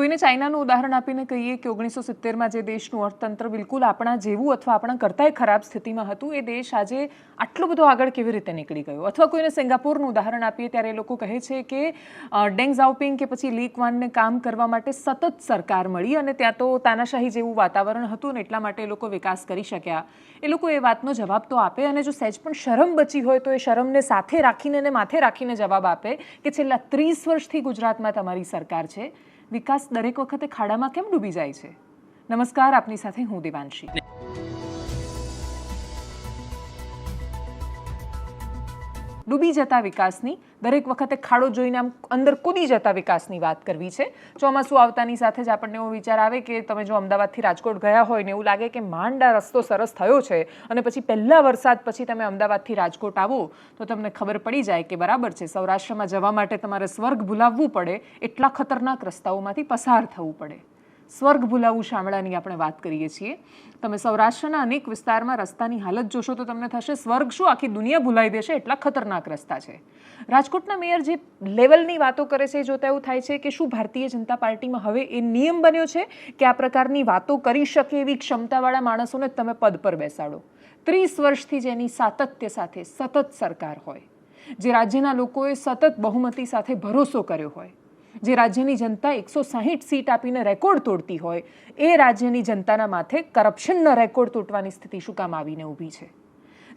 કોઈને ચાઇનાનું ઉદાહરણ આપીને કહીએ કે ઓગણીસો સિત્તેરમાં જે દેશનું અર્થતંત્ર બિલકુલ આપણા જેવું અથવા આપણા કરતાંય ખરાબ સ્થિતિમાં હતું, એ દેશ આજે આટલો બધો આગળ કેવી રીતે નીકળી ગયો? અથવા કોઈને સિંગાપોરનું ઉદાહરણ આપીએ, ત્યારે એ લોકો કહે છે કે ડેંગ ઝાઓપિંગ કે પછી લીક વાનને કામ કરવા માટે સતત સરકાર મળી અને ત્યાં તો તાનાશાહી જેવું વાતાવરણ હતું ને એટલા માટે એ લોકો વિકાસ કરી શક્યા. એ લોકો એ વાતનો જવાબ તો આપે અને જો સહેજ પણ શરમ બચી હોય તો એ શરમને સાથે રાખીને ને માથે રાખીને જવાબ આપે કે છેલ્લા ત્રીસ વર્ષથી ગુજરાતમાં તમારી સરકાર છે. વિકાસ દરેક વખતે ખાડામાં કેમ ડૂબી જાય છે? નમસ્કાર આપની સાથે હું દેવાંશી ડૂબી જતા વિકાસની, દરેક વખતે ખાડો જોઈને આમ અંદર કૂદી જતા વિકાસની વાત કરવી છે. ચોમાસું આવતાની સાથે જ આપણને એવો વિચાર આવે કે તમે જો અમદાવાદથી રાજકોટ ગયા હોય ને એવું લાગે કે માંડા રસ્તો સરસ થયો છે અને પછી પહેલા વરસાદ પછી તમે અમદાવાદથી રાજકોટ આવો, તો તમને ખબર પડી જાય કે બરાબર છે, સૌરાષ્ટ્રમાં જવા માટે તમારે સ્વર્ગ ભૂલાવવું પડે, એટલા ખતરનાક રસ્તાઓમાંથી પસાર થવું પડે. સ્વર્ગ ભૂલાવું શામળાની આપણે વાત કરીએ છીએ. તમે સૌરાષ્ટ્રના અનેક વિસ્તારમાં રસ્તાની હાલત જોશો તો તમને થશે, સ્વર્ગ શું આખી દુનિયા ભૂલાઈ દેશે એટલા ખતરનાક રસ્તા છે. રાજકોટના મેયર જે લેવલની વાતો કરે છે જોતા એવું થાય છે કે શું ભારતીય જનતા પાર્ટીમાં હવે એ નિયમ બન્યો છે કે આ પ્રકારની વાતો કરી શકે એવી ક્ષમતાવાળા માણસોને તમે પદ પર બેસાડો. ત્રીસ વર્ષથી જેની સાતત્ય સાથે સતત સરકાર હોય. જે રાજ્યના લોકોએ સતત બહુમતી સાથે ભરોસો કર્યો હોય. જે રાજ્યની જનતા એકસો સાહીઠ સીટ આપીને રેકોર્ડ તોડતી હોય, એ રાજ્યની જનતાના માથે કરપ્શનનો રેકોર્ડ તૂટવાની સ્થિતિ શું કામ આવીને ઊભી છે?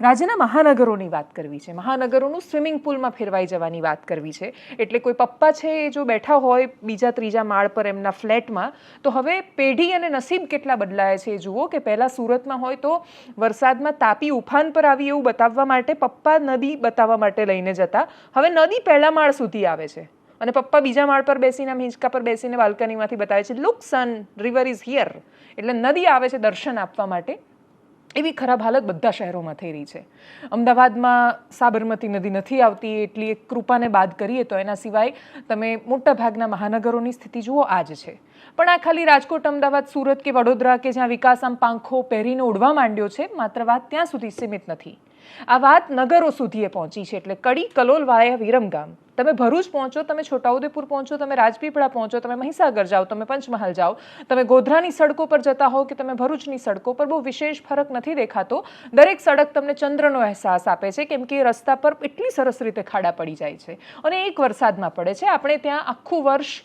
રાજ્યના મહાનગરોની વાત કરવી છે. મહાનગરોનું સ્વિમિંગ પુલમાં ફેરવાઈ જવાની વાત કરવી છે. એટલે કોઈ પપ્પા છે એ જો બેઠા હોય બીજા ત્રીજા માળ પર એમના ફ્લેટમાં, તો હવે પેઢી અને નસીબ કેટલા બદલાયા છે એ જુઓ કે પહેલાં સુરતમાં હોય તો વરસાદમાં તાપી ઉફાન પર આવી એવું બતાવવા માટે પપ્પા નદી બતાવવા માટે લઈને જતા. હવે નદી પહેલા માળ સુધી આવે છે. અને પપ્પા બીજા માળ પર બેસીને આમ હિંચકા પર બેસીને બાલ્કનીમાંથી બતાવે છે look son river is here એટલે નદી આવે છે દર્શન આપવા માટે. એવી ખરાબ હાલત બધા શહેરોમાં થઈ રહી છે. અમદાવાદમાં સાબરમતી નદી નથી આવતી, એટલી એક કૃપાને બાદ કરીએ તો એના સિવાય તમે મોટા ભાગના મહાનગરોની સ્થિતિ જુઓ આ જ છે. પણ આ ખાલી રાજકોટ, અમદાવાદ, સુરત કે વડોદરા કે જ્યાં વિકાસ આમ પાંખો પહેરીને ઉડવા માંડ્યો છે, માત્ર વાત ત્યાં સુધી સીમિત નથી. આ વાત નગરો સુધીએ પહોંચી છે એટલે કડી કલોલ વાયા વિરમગામ તમે ભરૂચ પહોંચો, તમે છોટાઉદેપુર પહોંચો, તમે રાજપીપળા પહોંચો, તમે મહીસાગર જાઓ, તમે પંચમહાલ જાઓ, તમે ગોધરાની સડકો પર જતા હો કે તમે ભરૂચની સડકો પર, બહુ વિશેષ ફરક નથી દેખાતો. દરેક સડક તમને ચંદ્રનો અહેસાસ આપે છે, કેમ કે રસ્તા પર એટલી સરસ રીતે ખાડા પડી જાય છે અને એક વરસાદમાં પડે છે. આપણે ત્યાં આખું વર્ષ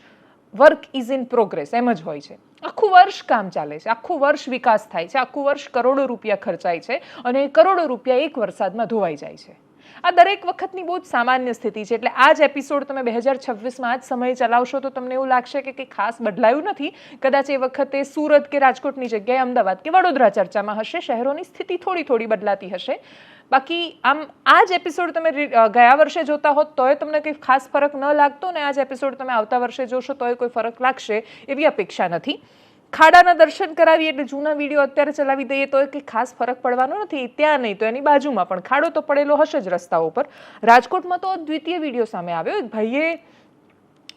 વર્ક ઇઝ ઇન પ્રોગ્રેસ એમ જ હોય છે. આખું વર્ષ કામ ચાલે છે. આખું વર્ષ વિકાસ થાય છે. આખું વર્ષ કરોડો રૂપિયા ખર્ચાય છે અને કરોડો રૂપિયા એક વરસાદમાં ધોવાઈ જાય છે. આ દરેક વખતની બહુ જ સામાન્ય સ્થિતિ છે. એટલે આ જ એપિસોડ તમે બે હજાર છવ્વીસમાં આ જ સમયે ચલાવશો તો તમને એવું લાગશે કે કંઈ ખાસ બદલાયું નથી. કદાચ એ વખતે સુરત કે રાજકોટની જગ્યાએ અમદાવાદ કે વડોદરા ચર્ચામાં હશે. શહેરોની સ્થિતિ થોડી થોડી બદલાતી હશે. બાકી આમ આ જ એપિસોડ તમે ગયા વર્ષે જોતા હોત, તોય તમને કંઈ ખાસ ફરક ન લાગતો ને આ જ એપિસોડ તમે આવતા વર્ષે જોશો, તોય કોઈ ફરક લાગશે એવી અપેક્ષા નથી. ખાડાના દર્શન કરાવીએ એટલે જૂના વીડિયો અત્યારે ચલાવી દઈએ તો કંઈ ખાસ ફરક પડવાનો નથી. ત્યાં નહીં, તો એની બાજુમાં પણ ખાડો તો પડેલો હશે જ રસ્તાઓ પર. રાજકોટમાં તો દ્વિતીય વીડિયો સામે આવ્યો. એક ભાઈએ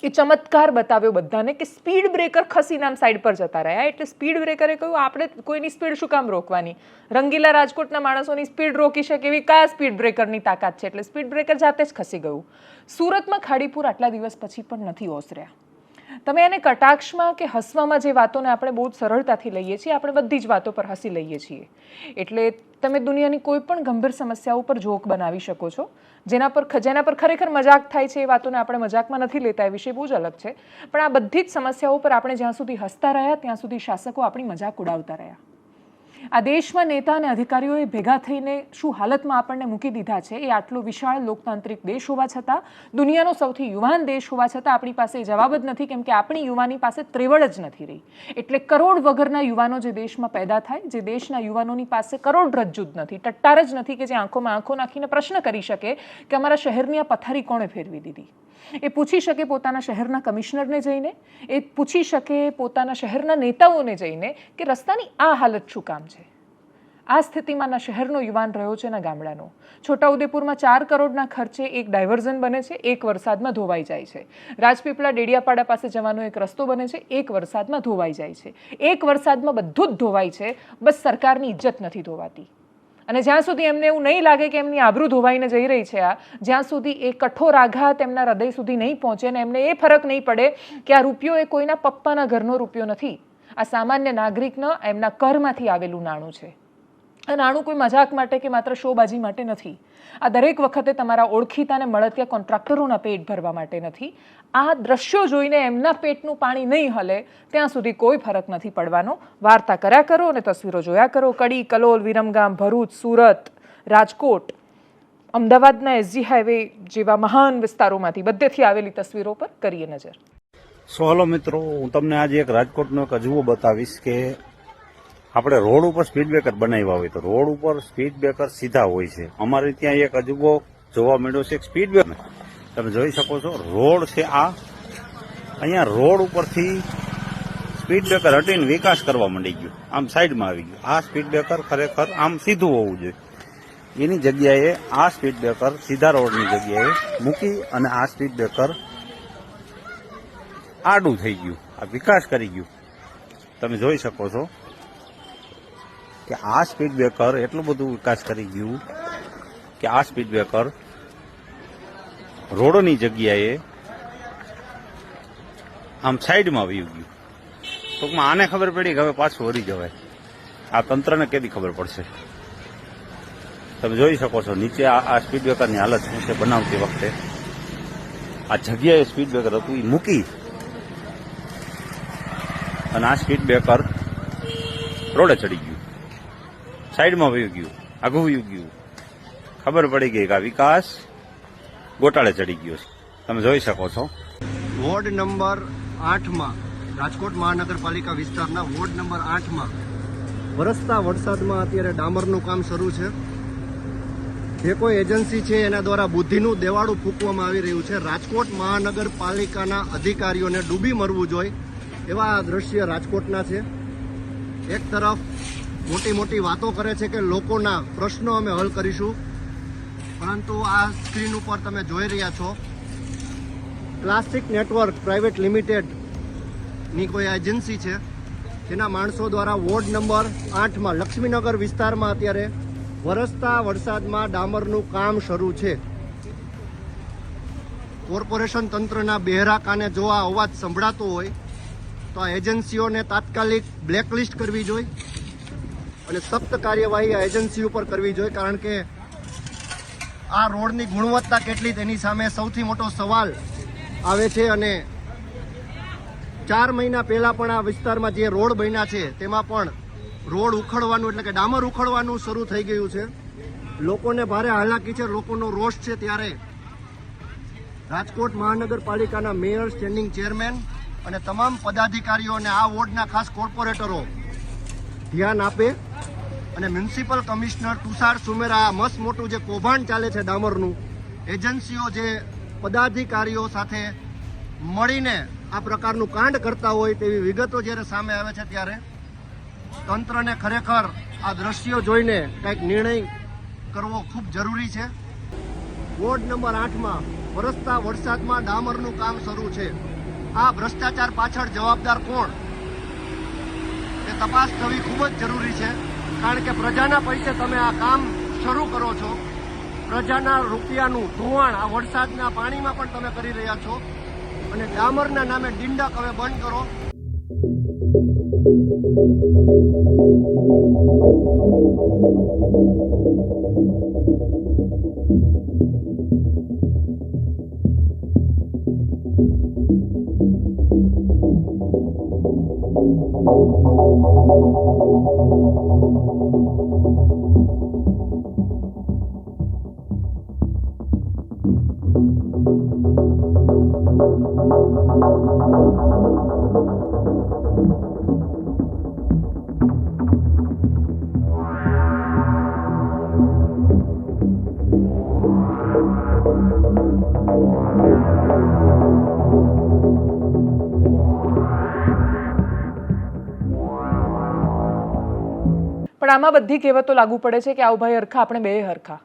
એ ચમત્કાર બતાવ્યો બધાને કે સ્પીડ બ્રેકર ખસીને આમ સાઈડ પર જતા રહ્યા. એટલે સ્પીડ બ્રેકરે કહ્યું, આપણે કોઈની સ્પીડ શું કામ રોકવાની? રંગીલા રાજકોટના માણસોની સ્પીડ રોકી શકે એવી કયા સ્પીડ બ્રેકરની તાકાત છે? એટલે સ્પીડ બ્રેકર જાતે જ ખસી ગયું. સુરતમાં ખાડીપુર આટલા દિવસ પછી પણ નથી ઓસર્યા. તમે એને કટાક્ષમાં કે હસવામાં જે વાતોને આપણે બહુ જ સરળતાથી લઈએ છીએ, આપણે બધી જ વાતો પર હસી લઈએ છીએ. એટલે તમે દુનિયાની કોઈ પણ ગંભીર સમસ્યાઓ પર જોક બનાવી શકો છો. જેના પર જેના પર ખરેખર મજાક થાય છે એ વાતોને આપણે મજાકમાં નથી લેતા, એ વિષય બહુ જ અલગ છે. પણ આ બધી જ સમસ્યાઓ પર આપણે જ્યાં સુધી હસતા રહ્યા, ત્યાં સુધી શાસકો આપણી મજાક ઉડાવતા રહ્યા. આ દેશમાં નેતા અને અધિકારીઓએ ભેગા થઈને શું હાલતમાં આપણને મૂકી દીધા છે એ આટલો વિશાળ લોકતાંત્રિક દેશ હોવા છતાં, દુનિયાનો સૌથી યુવાન દેશ હોવા છતાં આપણી પાસે જવાબ જ નથી કેમ કે આપણી યુવાની પાસે ત્રેવડ જ નથી રહી. એટલે કરોડ વગરના યુવાનો જે દેશમાં પેદા થાય, જે દેશના યુવાનોની પાસે કરોડ રજ્જુ જ નથી, ટટ્ટાર જ નથી કે જે આંખોમાં આંખો નાખીને પ્રશ્ન કરી શકે કે અમારા શહેરની આ પથારી કોણે ફેરવી દીધી. એ પૂછી શકે પોતાના શહેરના કમિશનરને જઈને, એ પૂછી શકે પોતાના શહેરના નેતાઓને જઈને કે રસ્તાની આ હાલત શું કામ છે? આ સ્થિતિમાંના શહેરનો યુવાન રહ્યો છે ના ગામડાનો? છોટાઉદેપુરમાં ચાર કરોડના ખર્ચે એક ડાયવર્ઝન બને છે, એક વરસાદમાં ધોવાઈ જાય છે. રાજપીપળા ડેડિયાપાડા પાસે જવાનો એક રસ્તો બને છે, એક વરસાદમાં ધોવાઈ જાય છે. એક વરસાદમાં બધું જ ધોવાય છે, બસ સરકારની ઇજ્જત નથી ધોવાતી. અને જ્યાં સુધી એમને એવું નહીં લાગે કે એમની આબરૂ ધોવાઈને જઈ રહી છે આ, જ્યાં સુધી એ કઠોર આઘાત એમના હૃદય સુધી નહીં પહોંચે ને એમને એ ફરક નહીં પડે કે આ રૂપિયો એ કોઈના પપ્પાના ઘરનો રૂપિયો નથી. આ સામાન્ય નાગરિકના એમના કરમાંથી આવેલું નાણું છે. આ નાણું કોઈ મજાક માટે કે માત્ર શોબાજી માટે નથી. આ દરેક વખતે તમારા ઓળખીતાને મળતિયા કોન્ટ્રાક્ટરોના પેટ ભરવા માટે નથી. આ દ્રશ્યો જોઈને એમના પેટનું પાણી નહીં હલે, ત્યાં સુધી કોઈ ફરક નથી પડવાનો. વાર્તા કર્યા કરો અને તસવીરો જોયા કરો. કડી, કલોલ, વિરમગામ, ભરૂચ, સુરત, રાજકોટ, અમદાવાદના એસજી હાઈવે જેવા મહાન વિસ્તારોમાંથી બધેથી આવેલી તસવીરો પર કરીએ નજર. સો મિત્રો, હું તમને આજે એક રાજકોટનો એક અજવો બતાવીશ કે આપણે રોડ ઉપર સ્પીડ બ્રેકર બનાવ્યા હોય તો રોડ ઉપર સ્પીડ બ્રેકર સીધા હોય છે. અમારે ત્યાં એક અજુબો જોવા મળ્યો છે સ્પીડ બ્રેકર તમે જોઈ શકો છો, રોડ છે આ. અહીંયા રોડ ઉપરથી સ્પીડ બ્રેકર હટીને વિકાસ કરવા માંડી ગયો. આમ સાઈડમાં આવી ગયું. આ સ્પીડ બ્રેકર ખરેખર આમ સીધું હોવું જોઈએ. એની જગ્યાએ આ સ્પીડ બ્રેકર સીધા રોડની જગ્યાએ મૂકી અને આ સ્પીડ બ્રેકર આડું થઈ ગયું. આ વિકાસ કરી ગયું. તમે જોઈ શકો છો. કે આ સ્પીડ બ્રેકર એટલું બધું વિકાસ કરી ગયું કે આ સ્પીડ બ્રેકર રોડની જગ્યાએ આમ સાઈડમાં આવી ગયું. ટૂંકમાં આને ખબર પડી કે હવે પાછું વળી જવાય. આ તંત્રને કેદી ખબર પડશે? તમે જોઈ શકો છો, નીચે આ સ્પીડ બ્રેકરની હાલત શું છે બનાવતી વખતે. આ જગ્યાએ સ્પીડ બ્રેકર હતું એ મૂકી. અને આ સ્પીડ બ્રેકર રોડે ચડી ગયું. સાઈડમાં વયું ગયું, આઘું વયું ગયું. ખબર પડી ગઈ કે આ વિકાસ ગોટાળે ચડી ગયો છે. તમે જોઈ શકો છો. વોર્ડ નંબર આઠમાં, રાજકોટ મહાનગરપાલિકા વિસ્તારના વોર્ડ નંબર આઠમાં વરસતા વરસાદમાં અત્યારે ડામરનું કામ શરૂ છે. જે કોઈ એજન્સી છે એના દ્વારા બુદ્ધિનું દેવાળું ફૂંકવામાં આવી રહ્યું છે. રાજકોટ મહાનગરપાલિકાના અધિકારીઓને ડૂબી મરવું જોઈએ એવા આ દ્રશ્ય રાજકોટના છે. એક તરફ મોટી મોટી વાતો કરે છે કે લોકોના પ્રશ્નો અમે હલ કરીશું. પરંતુ આ સ્ક્રીન ઉપર તમે જોઈ રહ્યા છો, પ્લાસ્ટિક નેટવર્ક પ્રાઇવેટ લિમિટેડની કોઈ એજન્સી છે, જેના માણસો દ્વારા વોર્ડ નંબર આઠમાં લક્ષ્મીનગર વિસ્તારમાં અત્યારે વરસતા વરસાદમાં ડામરનું કામ શરૂ છે. કોર્પોરેશન તંત્રના બહેરા જો આ અવાજ સંભળાતો હોય, તો આ એજન્સીઓને તાત્કાલિક બ્લેકલિસ્ટ કરવી જોઈએ. અને સખ્ત કાર્યવાહી આ એજન્સી ઉપર કરવી જોઈએ, કારણ કે આ રોડની ગુણવત્તા કેટલી તેની સામે સૌથી મોટો સવાલ આવે છે અને ચાર મહિના પહેલાં પણ આ વિસ્તારમાં જે રોડ બન્યા છે, તેમાં પણ રોડ ઉખડવાનું એટલે કે ડામર ઉખડવાનું શરૂ થઈ ગયું છે. લોકોને ભારે હાલાકી છે લોકોનો રોષ છે ત્યારે રાજકોટ મહાનગરપાલિકાના મેયર, સ્ટેન્ડિંગ ચેરમેન અને તમામ પદાધિકારીઓ અને આ વોર્ડના ખાસ કોર્પોરેટરો ધ્યાન આપે અને મ્યુનિસિપલ કમિશનર તુષાર સુમેરા મસ્ત મોટું જે કૌભાંડ ચાલે છે ડામરનું, એજન્સીઓ જે પદાધિકારીઓ સાથે મળીને આ પ્રકારનું કાંડ કરતા હોય તેવી વિગતો જ્યારે સામે આવે છે ત્યારે તંત્રને ખરેખર આ દ્રશ્યો જોઈને કંઈક નિર્ણય કરવો ખૂબ જરૂરી છે. વોર્ડ નંબર આઠમાં વરસતા વરસાદમાં ડામરનું કામ શરૂ છે. આ ભ્રષ્ટાચાર પાછળ જવાબદાર કોણ? એ તપાસ થવી ખૂબ જ જરૂરી છે. કારણ કે પ્રજાના પૈસે તમે આ કામ શરૂ કરો છો. પ્રજાના રૂપિયાનું ધોવાણ આ વરસાદના પાણીમાં પણ તમે કરી રહ્યા છો. અને ડામરના નામે ડિંડક હવે બંધ કરો. Thank you. પણ આમાં બધી કહેવતો લાગુ પડે છે કે આવ ભાઈ હરખા, આપણે બે હરખા.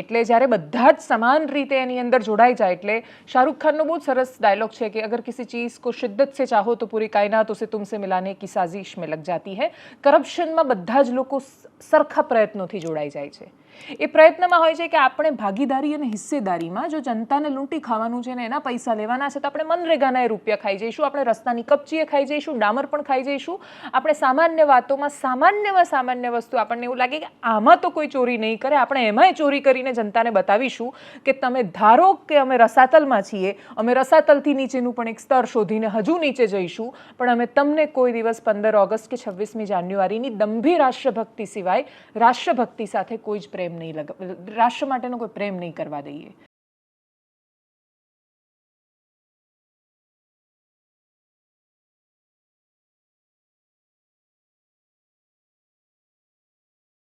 એટલે જ્યારે બધા જ સમાન રીતે એની અંદર જોડાઈ જાય, એટલે શાહરુખ ખાનનો બહુ સરસ ડાયલોગ છે કે અગર કિસી ચીઝ કો શિદ્દત સે ચાહો તો પૂરી કાયના તો સે તુમસે મિલાને કી સાઝિશ મેં લગ જાતી હૈ. કરપ્શનમાં બધા જ લોકો સરખા પ્રયત્નોથી જોડાઈ જાય છે. એ પ્રયત્નમાં હોય છે કે આપણે ભાગીદારી અને હિસ્સેદારીમાં જો જનતાને લૂંટી ખાવાનું છે ને એના પૈસા લેવાના છે તો આપણે મનરેગાના એ રૂપિયા ખાઈ જઈશું, આપણે રસ્તાની કપચીએ ખાઈ જઈશું, ડામર પણ ખાઈ જઈશું. આપણે સામાન્ય વાતોમાં સામાન્યમાં સામાન્ય વસ્તુ આપણને એવું લાગે કે આમાં તો કોઈ ચોરી નહીં કરે, આપણે એમાંય ચોરી કરીને જનતાને બતાવીશું કે તમે ધારો કે અમે રસાતલમાં છીએ, અમે રસાતલથી નીચેનું પણ એક સ્તર શોધીને હજુ નીચે જઈશું, પણ અમે તમને કોઈ દિવસ પંદર ઓગસ્ટ કે છવ્વીસમી જાન્યુઆરીની દંભી રાષ્ટ્રભક્તિ સિવાય રાષ્ટ્રભક્તિ સાથે કોઈ જ પ્રેમ નહીં લગ રાષ્ટ્ર માટેનો કોઈ પ્રેમ નહીં કરવા દઈએ.